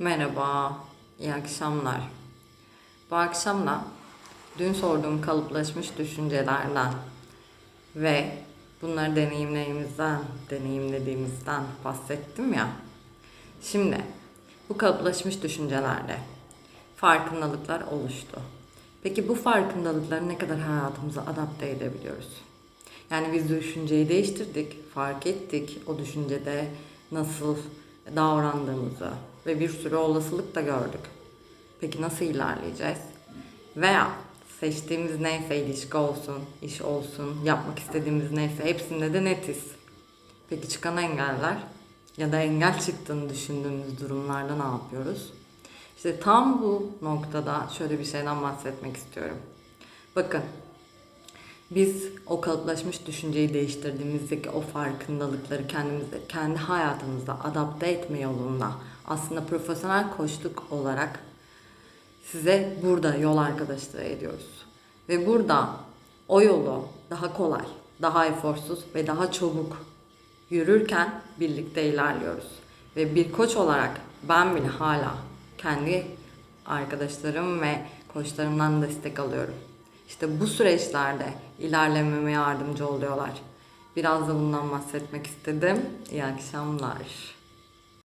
Merhaba, iyi akşamlar. Bu akşam da dün sorduğum kalıplaşmış düşüncelerden ve bunları deneyimlerimizden, deneyimlediğimizden bahsettim ya. Şimdi bu kalıplaşmış düşüncelerde farkındalıklar oluştu. Peki bu farkındalıkları ne kadar hayatımıza adapte edebiliyoruz? Yani biz düşünceyi değiştirdik, fark ettik o düşüncede nasıl davrandığımızı ve bir sürü olasılık da gördük. Peki nasıl ilerleyeceğiz? Veya seçtiğimiz neyse ilişki olsun, iş olsun, yapmak istediğimiz neyse hepsinde de netiz. Peki çıkan engeller ya da engel çıktığını düşündüğümüz durumlarda ne yapıyoruz? İşte tam bu noktada şöyle bir şeyden bahsetmek istiyorum. Bakın biz o kalıplaşmış düşünceyi değiştirdiğimizdeki o farkındalıkları kendimizde, kendi hayatımızda adapte etme yolunda aslında profesyonel koçluk olarak size burada yol arkadaşlığı ediyoruz. Ve burada o yolu daha kolay, daha eforsuz ve daha çabuk yürürken birlikte ilerliyoruz. Ve bir koç olarak ben bile hala kendi arkadaşlarım ve koçlarımdan destek alıyorum. İşte bu süreçlerde ilerlememe yardımcı oluyorlar. Biraz da bundan bahsetmek istedim. İyi akşamlar.